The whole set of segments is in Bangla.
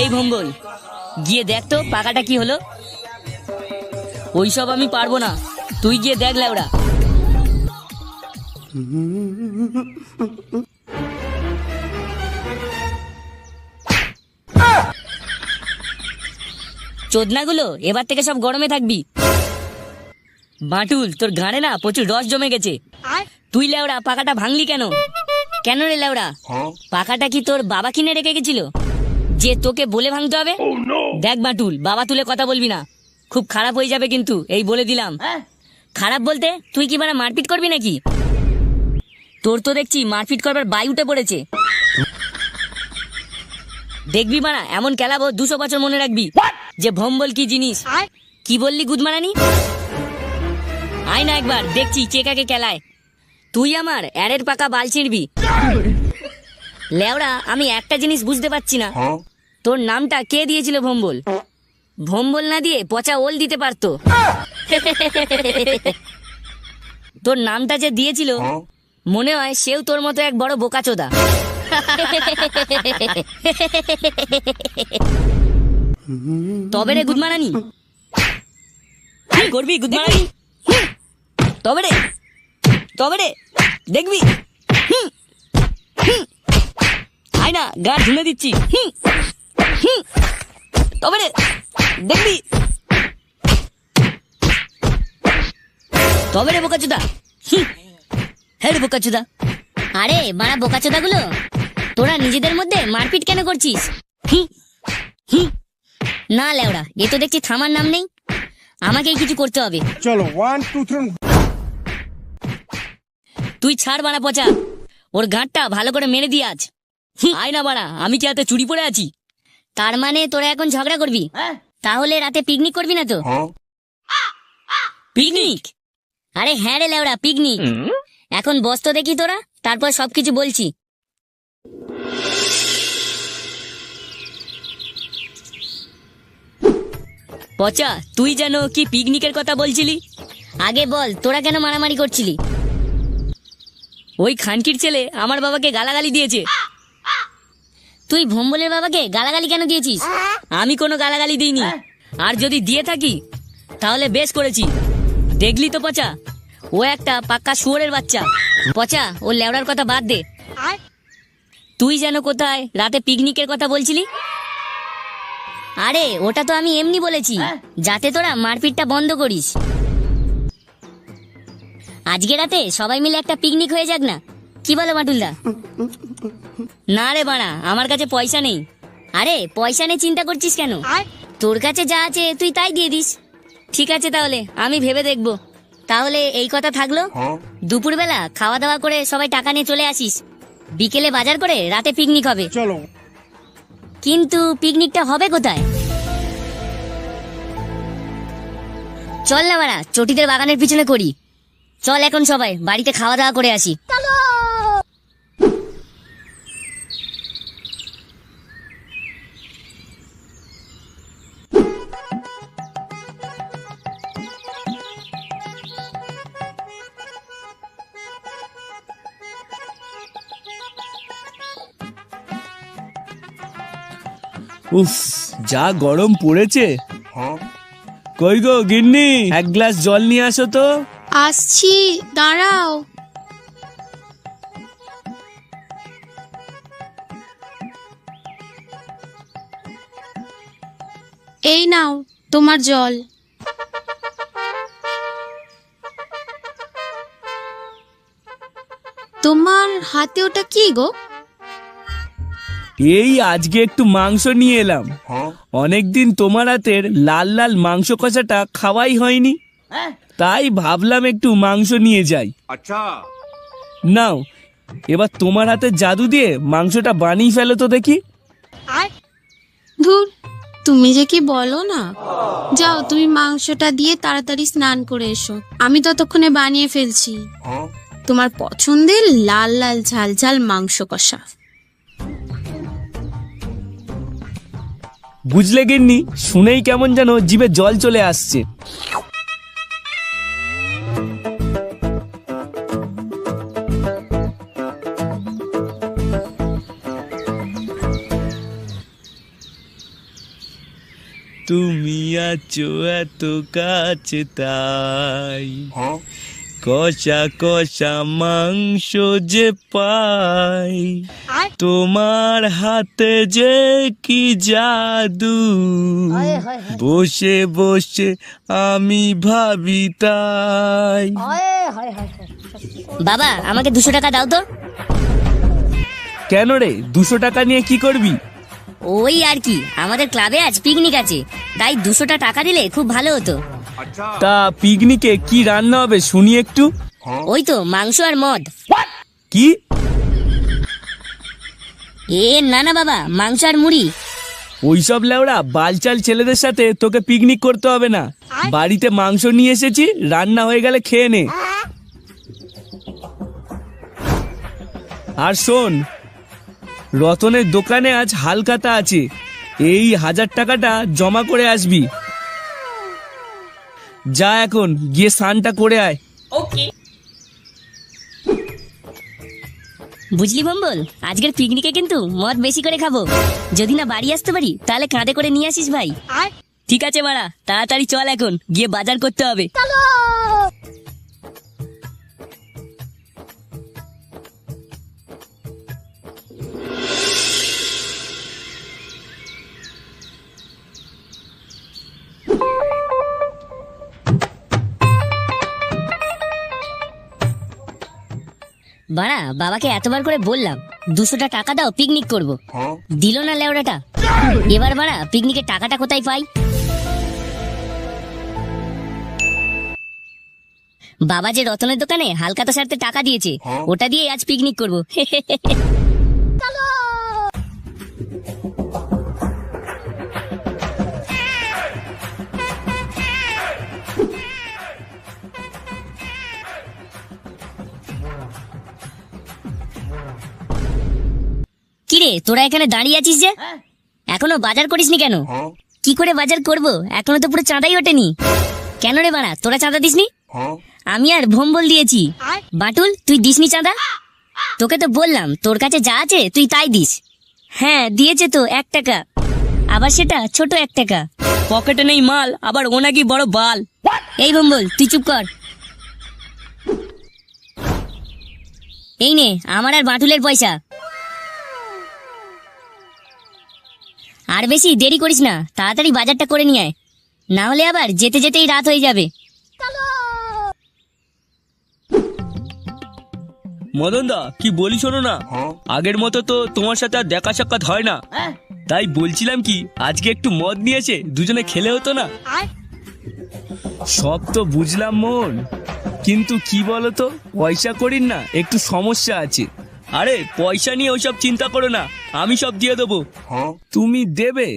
এই ভম্বল গিয়ে দেখ তো পাকাটা কি হলো। ওইসব আমি পারব না, তুই গিয়ে দেখ ল্যাওড়া চোদনাগুলো এবার থেকে সব গরমে থাকবি। বাটুল তোর ঘাড়ে না প্রচুর রস জমে গেছে। তুই লেওড়া পাকাটা ভাঙলি কেন? কেন রে লেওড়া? পাকাটা কি তোর বাবা কিনে রেখে গেছিল? যে তোকে বলে ভাঙতে হবে? দেখ বাটুল বাবা তুলে কথা বলবি না। খুব খারাপ হয়ে যাবে কিন্তু এই বলে দিলাম। খারাপ বলতে তুই কি মানে মারপিট করবি নাকি? তোর তো দেখছি মারপিট করবার বাই উঠে পড়েছে। দেখবি মারা এমন খেলাবো দুশো বছর মনে রাখবি। যে ভম্বল কি জিনিস? কি বললি গুদমারানি? আয় না একবার দেখছি কে কাকে খেলায়। তুই আমার অ্যারের পাকা বাল ছিঁড়বি। লেওড়া আমি একটা জিনিস বুঝতে পারছি না। তোর নামটা কে দিয়েছিল ভম্বল? ভম্বল না দিয়ে পচা ওল দিতে পারতো। তোর নামটা যে দিয়েছিল মনে হয় সেও তোর মতো এক বড় বোকাচোদা। তবে রে, গুদমারানি। কি করবি, গুদমারানি? তবে রে তবে রে, দেখবি। আয় না, গা ঢুলে দিচ্ছি। তবে রে, দেখবি? তবে রে, বোকাচোদা। হ্যাঁ রে, বোকাচোদা। আরে, মারা বোকাচোদা গুলো তোরা নিজেদের মধ্যে মারপিট কেন করছিস। না লেওড়া এ তো দেখছি থামার নাম নেই। আমাকেই কিছু করতে হবে। চলো ওয়ান টু থ্রি তুই ছাড় বাড়া পচা। ওর গাঁটটা ভালো করে মেরে দিয়ে আজ। আয় না বাড়া আমি কি হাতে চুরি পড়ে আছি? তার মানে তোরা এখন ঝগড়া করবি? তাহলে রাতে পিকনিক করবি না তো? পিকনিক আরে হ্যাঁ রে লেওড়া পিকনিক এখন বস তো দেখি তোরা তারপর সবকিছু বলছি। পচা তুই যেন কি পিকনিকের কথা বলছিলি? আগে বল তোরা কেন মারামারি করছিলি? ওই খানকির ছেলে আমার বাবাকে গালাগালি দিয়েছে। তুই ভম্বলের বাবাকে গালাগালি কেন দিয়েছিস? আমি কোনো গালাগালি দিইনি। আর যদি দিয়ে থাকি তাহলে বেশ করেছি। দেখলি তো পচা? ও একটা পাক্কা শুয়োরের বাচ্চা। পচা ও লেওড়ার কথা বাদ দে। তুই যেন কোথায়? রাতে পিকনিকের কথা বলছিলি? আরে ওটা তো আমি এমনি বলেছি। যাতে তোরা মারপিটটা বন্ধ করিস। আজকে রাতে সবাই মিলে একটা পিকনিক হয়ে যাক না। কি বলো মাটুলদা? না রে বাড়া আমার কাছে পয়সা নেই। আরে পয়সা নিয়ে চিন্তা করছিস কেন? তোর কাছে যা আছে তুই তাই দিয়ে দিস। ঠিক আছে তাহলে আমি ভেবে দেখব। তাহলে এই কথা থাকল। দুপুরবেলা খাওয়া দাওয়া করে সবাই টাকা নিয়ে চলে আসিস। বিকেলে বাজার করে রাতে পিকনিক হবে। চলো। কিন্তু পিকনিকটা হবে কোথায়? চল না মারা চটিদের বাগানের পিছনে করি। চল এখন সবাই বাড়িতে খাওয়া দাওয়া করে আসি। উফ যা গরম পড়েছে। কই গো গিন্নি এক গ্লাস জল নিয়ে আসো তো। আসছি দাঁড়াও। এই নাও তোমার জল। তোমার হাতে ওটা কি গো? এই আজকে একটু মাংস নিয়ে এলাম। অনেকদিন তোমার হাতের লাল লাল মাংস কষাটা খাওয়াই হয়নি। তাই ভাবলাম একটু মাংস নিয়ে যাই। নাও এবার তোমার হাতে জাদু দিয়ে মাংসটা বানিয়ে ফেলো তো দেখি। ধুর তুমি যে কি বলো না? যাও তুমি মাংসটা দিয়ে তাড়াতাড়ি স্নান করে এসো। আমি ততক্ষণে বানিয়ে ফেলছি। তোমার পছন্দের লাল লাল ঝাল ঝাল মাংস কষা। বুঝলে গিন্নি শুনেই কেমন যেন জিভে জল চলে আসছে। তুমি আছো এত কাছে তাই। কষা কষা মাংস যে পাই তোমার হাতে যে কি জাদু। বসে বসে আমি ভাবি তাই। বাবা আমাকে দুশো টাকা দাও তো। কেন রে? দুশো টাকা নিয়ে কি করবি? ওই আর কি আমাদের ক্লাবে আজ পিকনিক আছে। তাই দুশোটা টাকা দিলে খুব ভালো হতো। তা পিকনিকে কি রান্না হবে শুনি একটু। ওই তো মাংস আর মদ। কি? এ না না বাবা মাংস আর মুড়ি। ওইসব লেওড়া বালচাল ছেলেদের সাথে তোকে পিকনিক করতে হবে না। বাড়িতে মাংস নিয়ে এসেছি রান্না হয়ে গেলে খেয়ে নে। আর শোন রতনের দোকানে আজ হালকাতা আছে। এই হাজার টাকাটা জমা করে আসবি। যা এখন গিয়ে স্নানটা করে আয়। ওকে বুঝলি বম্বল আজকের পিকনিকে কিন্তু মদ বেশি করে খাব। যদি না বাড়ি আসতে পারি তাহলে কাঁধে করে নিয়ে আসিস ভাই। ঠিক আছে মারা তাড়াতাড়ি চল এখন গিয়ে বাজার করতে হবে। বাড়া বাবাকে এতবার করে বললাম দুশোটা টাকা দাও পিকনিক করব। দিল না লেওড়াটা? এবার বাড়া পিকনিকের টাকাটা কোথায় পাই? বাবা যে রতনের দোকানে হালকা তো সারতে টাকা দিয়েছে ওটা দিয়ে আজ পিকনিক করব। কিরে তোরা এখানে দাঁড়িয়ে আছিস যে? এখনও বাজার করিসনি কেন? কি করে বাজার করব? এখনও তো পুরো চাঁদাই ওঠেনি। কেন রে বাড়া তোরা চাঁদা দিসনি? আমি আর ভম্বল দিয়েছি। বাটুল তুই দিসনি চাঁদা? তোকে তো বললাম তোর কাছে যা আছে তুই তাই দিস। হ্যাঁ দিয়েছে তো এক টাকা। আবার সেটা ছোট এক টাকা। পকেটে নেই মাল আবার ও নাকি বড় বাল। এই ভম্বল তুই চুপ কর। এই নে আমার আর বাটুলের পয়সা। আর বেশি দেরি করিস না তাড়াতাড়ি বাজারটা করে নিয়ে আয়। না হলে আবার যেতে যেতেই রাত হয়ে যাবে। মদন দা কি বলি শোনো না। আগের মতো তো তোমার সাথে আর দেখা সাক্ষাৎ হয় না। তাই বলছিলাম কি আজকে একটু মদ নিয়েছে দুজনে খেলে হতো না। সব তো বুঝলাম মন কিন্তু কি বলতো পয়সা করিন না একটু সমস্যা আছে। আরে পয়সা নিয়ে ওইসব চিন্তা করো না আমি সব দিয়ে দেবো। তুমি দেবে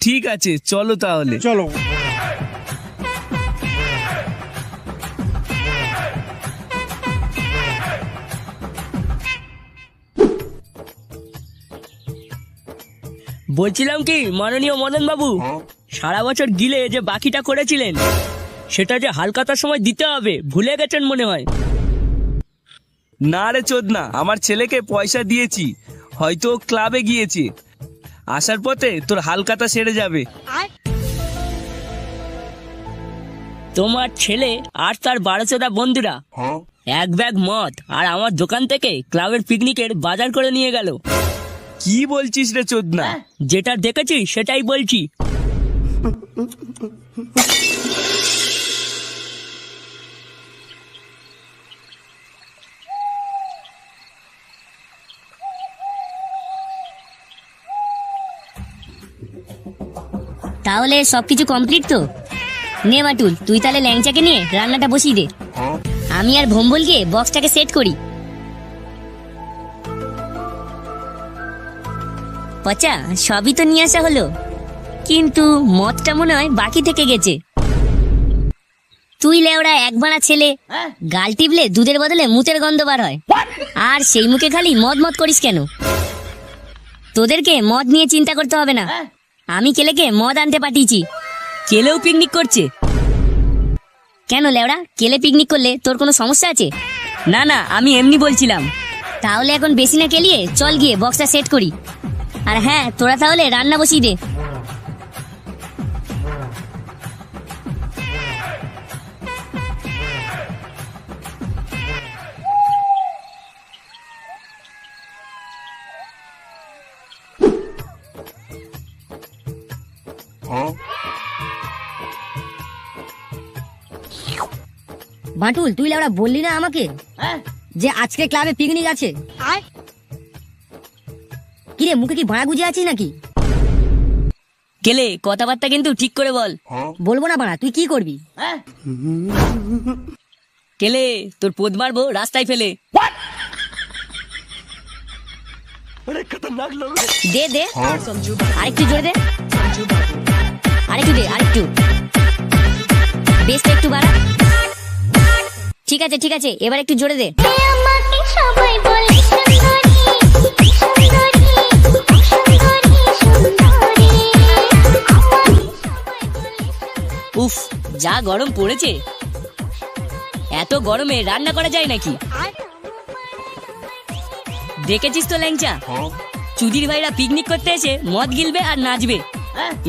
ঠিক আছে চলো তাহলে। চলো। বলছিলাম কি মাননীয় মদন বাবু সারা বছর গিলে যে বাকিটা করেছিলেন সেটা যে হালকাতার সময় দিতে হবে ভুলে গেছেন মনে হয়। না রে চোদ না আমার ছেলেকে পয়সা দিয়েছি। হয়তো ক্লাবে গিয়েছে। আসার পথে তোর হালকাতা সেরে যাবে। তোমার ছেলে আর তার বারোচোদা বন্ধুরা। এক ব্যাগ মদ আর আমার দোকান থেকে ক্লাবের পিকনিকের বাজার করে নিয়ে গেল। কি বলছিস রে চোদনা? যেটা দেখেছি সেটাই বলছি। তাহলে সবকিছু কমপ্লিট তো? নে বাটুল, তুই তাহলে ল্যাংচাকে নিয়ে রান্নাটা বসিয়ে দে। আমি আর ভম্বল গিয়ে বক্সটাকে সেট করি। পচা, সবই তো নিয়ে আসা হলো। কিন্তু মদটা মনে হয় বাকি থেকে গেছে। তুই লেওড়া একবানা ছেলে, গাল টিপলে দুধের বদলে মুতের গন্ধ বার হয়। আর সেই মুখে খালি মদ মদ করিস কেন? তোদেরকে মদ নিয়ে চিন্তা করতে হবে না। আমি কেলেকে মদ আনতে পাঠিয়েছি। কেলেও পিকনিক করছে। কেন লেওড়া? কেলে পিকনিক করলে তোর কোনো সমস্যা আছে? না না আমি এমনি বলছিলাম। তাহলে এখন বেশি না কেলিয়ে চল গিয়ে বক্সটা সেট করি। আর হ্যাঁ তোরা তাহলে রান্না বসিয়ে দে। বাটুল তুই লেওড়া বললি না আমাকে যে আজকে ক্লাবে পিকনিক আছে? কিরে মুখে কি ভাড়া গুজে আছিস নাকি? কেলে কথাবার্তা কিন্তু ঠিক করে বল। বলব না বাড়া তুই কি করবি? কেলে তোর পোদ মারবো রাস্তায় ফেলে। দে দে। আরেকটু জোরে দে। আরেকটু দে আরেকটু। বেশটা একটু বাড়া। ঠিক আছে ঠিক আছে এবার একটু জোরে দে। আমাকে সবাই বলে সুন্দরী সুন্দরী সুন্দরী। সুন্দরী উফ যা গরম পড়েছে। এত গরমে রান্না করা যায় নাকি? দেখেছিস তো ল্যাংচা? চুদির ভাইরা পিকনিক করতে এসে মদ গিলবে আর নাচবে।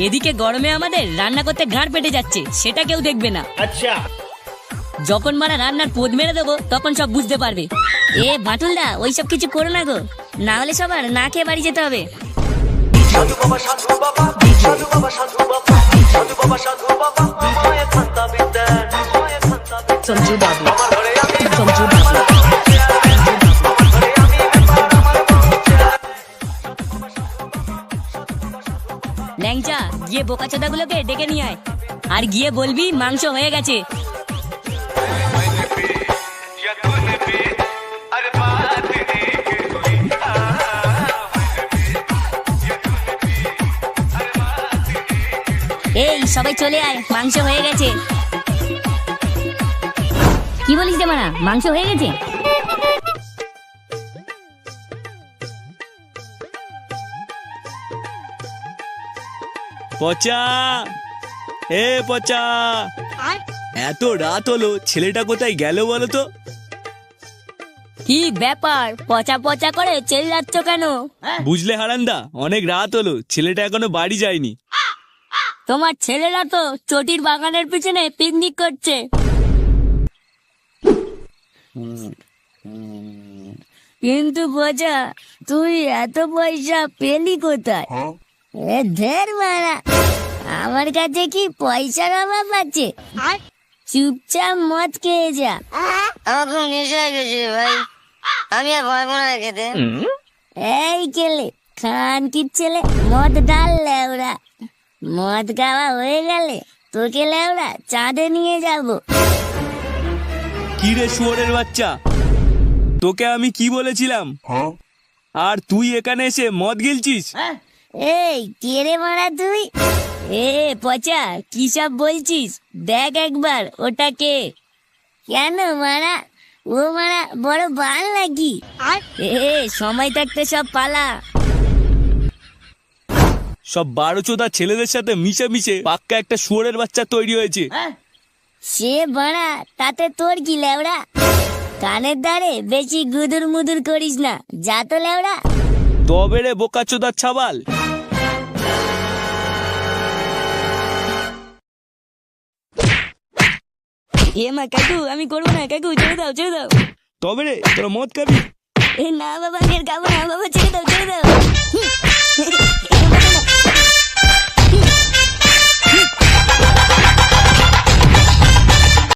এদিকে গরমে আমাদের রান্না করতে গাঁড় পেটে যাচ্ছে সেটা কেউ দেখবে না। আচ্ছা। যখন মারা রান্নার পদ মেরে দেবো, তখন সব বুঝতে পারবে। এ বাটুলদা, ওইসব কিছু করো না গো। না হলে সবার না খেয়ে বাড়ি যেতে হবে। আমি ল্যাংচা গিয়ে বোকাচোদা গুলোকে ডেকে নিয়ে আয়। আর গিয়ে বলবি মাংস হয়ে গেছে। সবাই চলে আয় মাংস হয়ে গেছে। কি বলিস রে মারা মাংস হয়ে গেছে? পচা। এ পচা। এত রাত হলো ছেলেটা কোথায় গেল বলো তো? কি ব্যাপার পচা পচা করে চেল্লাচ্ছ কেন? বুঝলে হারান্দা অনেক রাত হলো ছেলেটা এখনও বাড়ি যায়নি। তোমার ছেলেরা তো চটির বাগানের পিছনে পিকনিক করছে। কিন্তু বোঝা তুই এত পয়সা পেলি কোথায়? এ ধের মারা আমার কাছে কি পয়সার অভাব আছে? চুপচাপ মদ খেয়ে যা। আমার খুব নেশা হয়ে গেছে ভাই। আমি আর না খেতে এই কেলে খান কি ছেলে মদ ডাল লেওরা। মদ খাওয়া হয়ে গেলে তোকে লেওরা চাঁদে নিয়ে যাব। কি রে শুয়োরের বাচ্চা? তোকে আমি কি বলেছিলাম? আর তুই এখানে এসে মদ গিলছিস? এই কে রে মারা তুই? এ পচা কি সব বলছিস? দেখ একবার ওটাকে। কেন মারা? ও মারা বড় বাল নাকি? এ সময় থাকতে সব পালা। সব বারো চোদা ছেলেদের সাথে মিশে মিশে পাক্কা একটা শুয়োরের বাচ্চা তৈরি হয়েছে। সে বাড়া তাতে তোর কি লেওড়া? কানের দ্বারে বেশি গুদুর মুদুর করিস না। যা তো লেওড়া। তবে রে বোকা চোদার ছাবাল। এ মা কাকু আমি করব না কাকু ছেড়ে দাও ছেড়ে দাও। তবে রে তোরা মদ খাবি? এ না বাবা আমি আর খাব না বাবা ছেড়ে দাও ছেড়ে দাও।